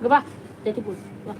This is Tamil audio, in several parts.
இங்க வா தட்டி போடு வா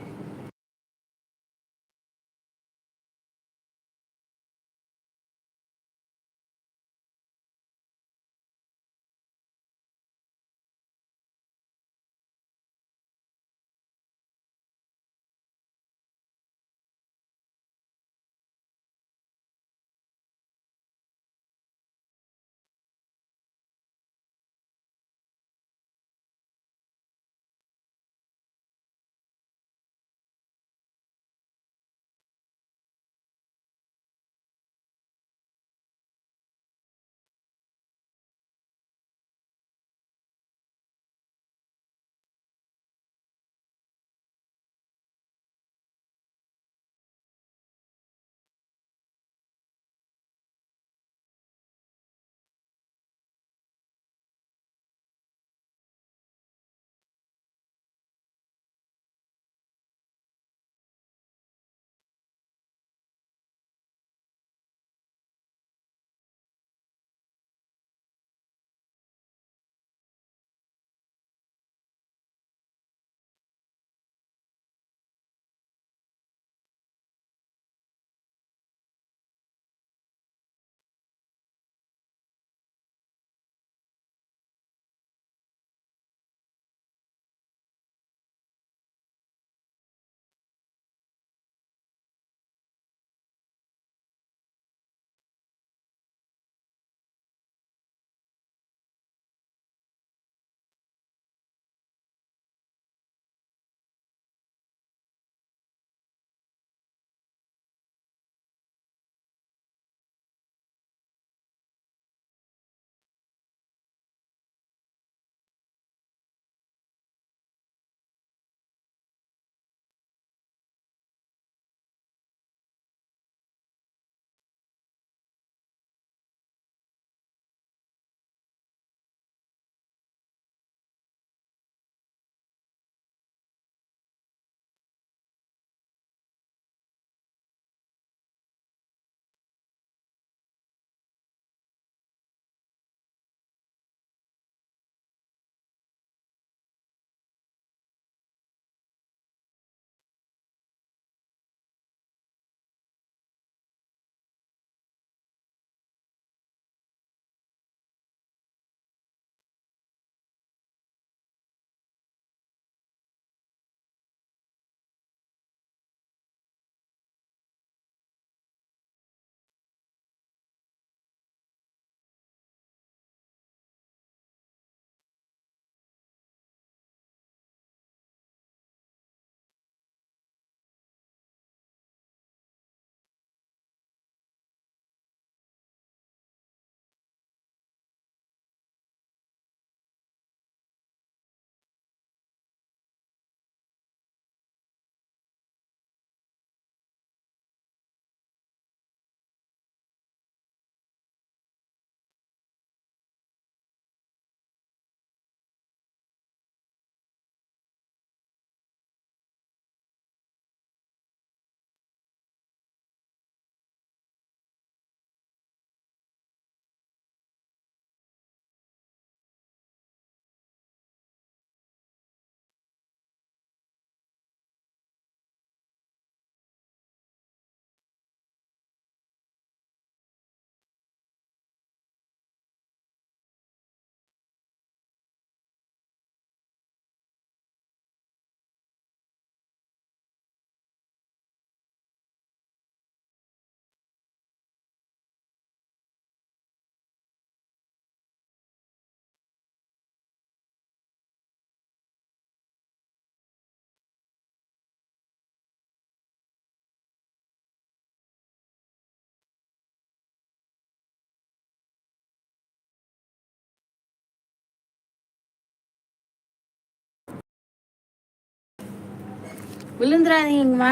விழுந்துடாதீங்க மா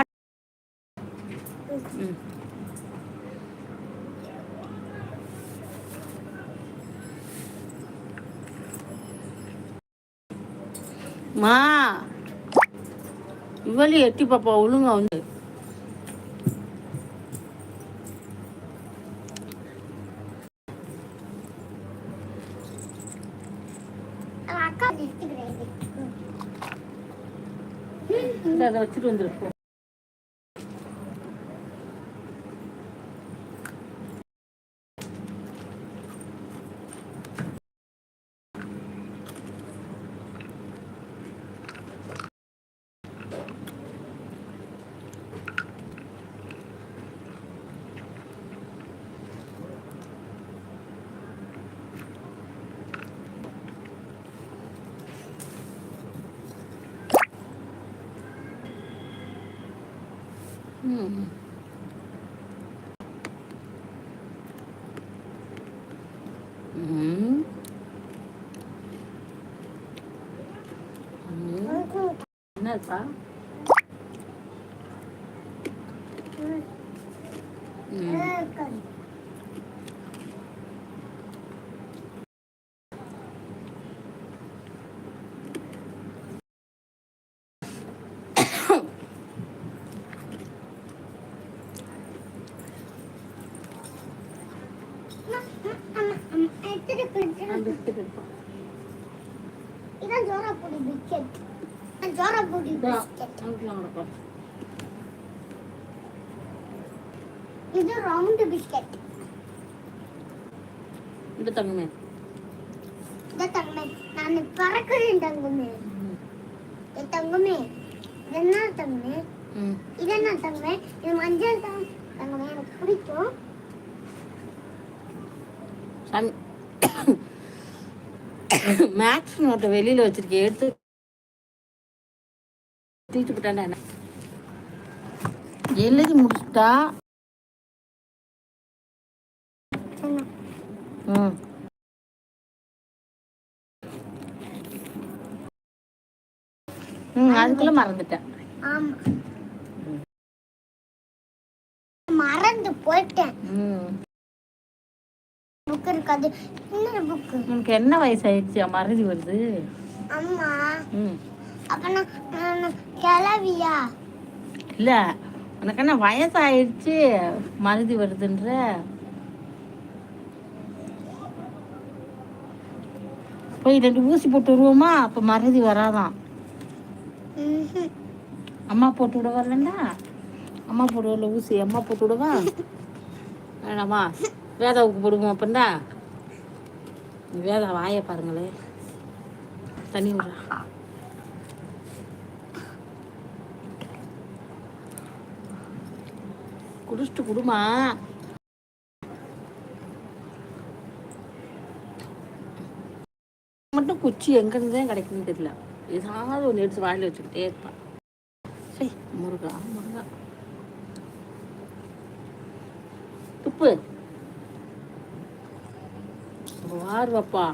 ம். மா. இவளி எட்டி பாப்பா ஒழுங்கா வந்து. அக்கா எடுத்துக்கிறேன் இந்த அதை வச்சுட்டு வந்துருப்போம் ம் ம் ம். என்னப்பா ம் நான் பிஸ்கட் எடுப்பேன் இதான் ஜோராபுடி பிஸ்கெட் ஜோராபுடி பிஸ்கெட் அனுப்பலாம் கிடப்போம் இது ரவுண்ட் பிஸ்கெட் இந்த தங்கமே. இந்த தங்கமே. நான் பறக்கிறேன் தங்கமே. ஏ தங்கமே. இது என்ன தங்கமே? இது என்ன தங்கமே? இது மஞ்சள் தங்கமே. எனக்கு பிடிக்கும். சன் மேக்ஸ் நோட்டை வெளியில் வச்சிருக்கேன். எடுத்து தூக்கிட்டு போட்டாண்டா என்ன? எழுதி முடிச்சிட்டா? ம். அதுக்குள்ள மறந்துட்டேன். மறந்து போயிட்டேன். புக் இருக்காது. இன்னொரு புக்கு உனக்கு என்ன வயசாயிடுச்சு? மறதி வருது அம்மா. அப்ப நான் கிளவியா? இல்லை உனக்கு என்ன வயசாயிடுச்சு? மறதி வருதுன்ற போய் ரெண்டு ஊசி போட்டு வருவோமா? அப்போ மறதி வராதான். அம்மா போட்டு விட வரலண்டா அம்மா போட்டு ஊசி அம்மா போட்டு விடவா? வேணாமா? வேதாவுக்கு போடுவோம் அப்படின்னா வேதா வாயை பாருங்களே. தண்ணி விடுறா குடிச்சிட்டு குடுமா. மட்டும் குச்சி எங்கேருந்து தான் கிடைக்குன்னு தெரியல. ஏதாவது ஒன்று எடுத்து வாயில் வச்சுக்கிட்டே இருப்பான் சரி முருகா முருகா. துப்பு. வார்வப்பா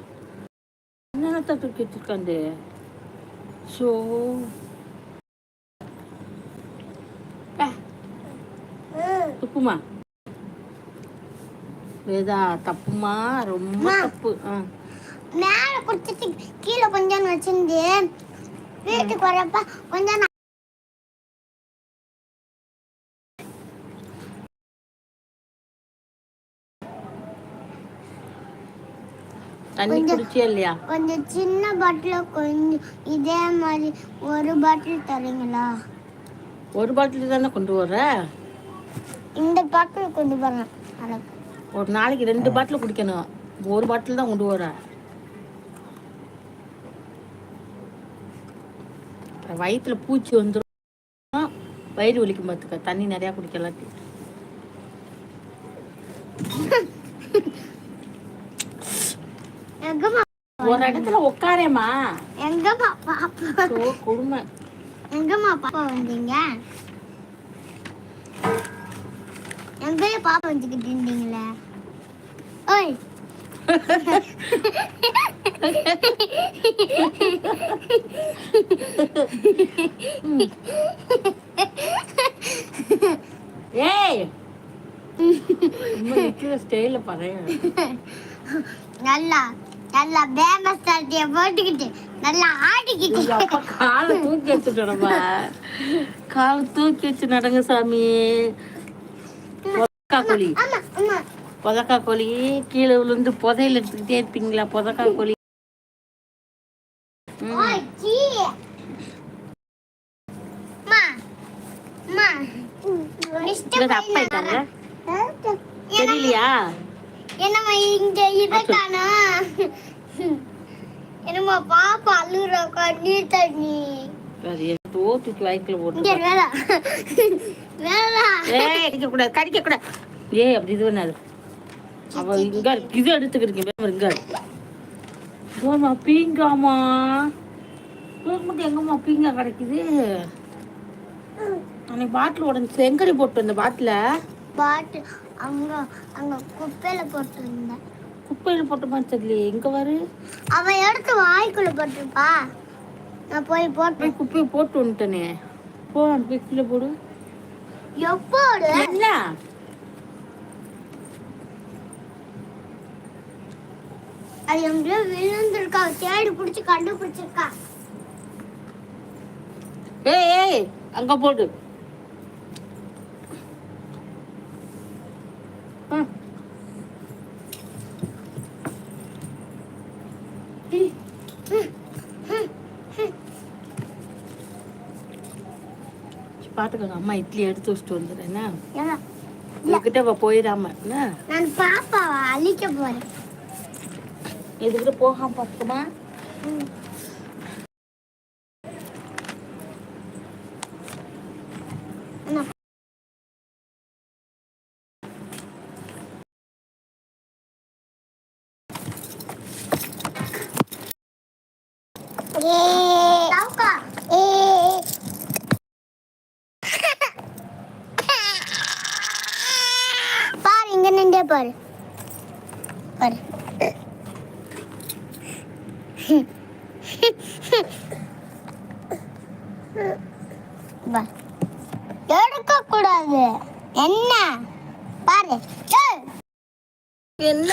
என்னத்த தூக்கி வச்சிருக்காண்டு ஸோ துப்புமா வேதா தப்புமா? ரொம்ப. தப்பு. மேல குடிச்சிட்டு கீழே கொஞ்சம் வச்சிருந்து வீட்டுக்கு வரப்ப கொஞ்சம் தண்ணி. குடிச்சியா இல்லையா? கொஞ்சம் சின்ன பாட்டில் கொஞ்சம் இதே மாதிரி ஒரு பாட்டில் தரீங்களா? ஒரு பாட்டில் தானே கொண்டு வர? இந்த பாட்டில் கொண்டு வரேன் ஒரு நாளைக்கு ரெண்டு பாட்டில் குடிக்கணும். ஒரு பாட்டில் தான் கொண்டு வர. வயிற்றுல பூச்சி வந்துடும் வயிறு வலிக்கும் பார்த்துக்க. தண்ணி நிறையா குடிக்கலாட்டி எங்கம்மா ஒரு இடத்துல உட்காரேம்மா. எங்கம்மா பாப்பா? கொடுமை எங்கம்மா பாப்பா வந்தீங்க? எங்கேயே பாப்பா வச்சுக்கிட்டு இருந்தீங்களே? ஓய். ஏய்! நல்லா. நல்லா பேமஸ் சாட்டிய போட்டுக்கிட்டு நல்லா ஆடிக்கிட்டு. காலை தூக்கி வச்சுட்டோம்மா காலை தூக்கி வச்சு நடங்க சாமி. புதக்கா கோழி. புதக்கா கோழி கீழே விழுந்து புதையில எடுத்துக்கிட்டே இருப்பீங்களா? புதக்கா கோழி. அப்பா இருக்காங்க. தெரியலையா? என்னம்மா இங்க இத என்னம்மா பாப்பா அழுற கண்ணீர் தண்ணி. சரி எடுத்து தூக்கி வாய்க்குள்ள இங்க போட்டு வேலை. வேலை ஏய் கடிக்க கூடாது கடிக்க கூடாது ஏய் அப்படி இது பண்ணாது. அவ இங்க. இது எடுத்துக்கிறீங்க இங்க ஓமா பீங்காமா மட்டும் எங்கம்மா பீங்கா கிடைக்குது? அன்னைக்கு பாட்டில் உடஞ்சி எங்கடி போட்டு வந்த பாட்டில. பாட்டு அங்க அங்க குப்பையில போட்டு இருந்தேன் குப்பையில போட்ட மாதிரி தெரியலையே. எங்க வரு? அவன் எடுத்து வாய்க்குள்ள போட்டிருப்பா. நான் போய் போட்டேன். போய் குப்பையை போட்டு வந்துட்டனே. போ போய் கீழே போடு. எப்போடு என்ன? அது எங்கேயோ விழுந்திருக்கா. தேடி பிடிச்சி கண்டுபிடிச்சிருக்கா. ஏய் ஏய் அங்க போடு. பாத்துக்கோங்க அம்மா இட்லி எடுத்து வச்சுட்டு வந்துடுறேன்னா உங்ககிட்ட அவ போயிடாம நான் பாப்பாவை அழிக்க போறேன். இதுக்கிட்ட போகாம பார்த்துக்கமா அண்ணா. சவுக்கா. பாரு இங்க நின்றே பாரு. பாரு. எடுக்க கூடாது என்ன? பாரு. என்ன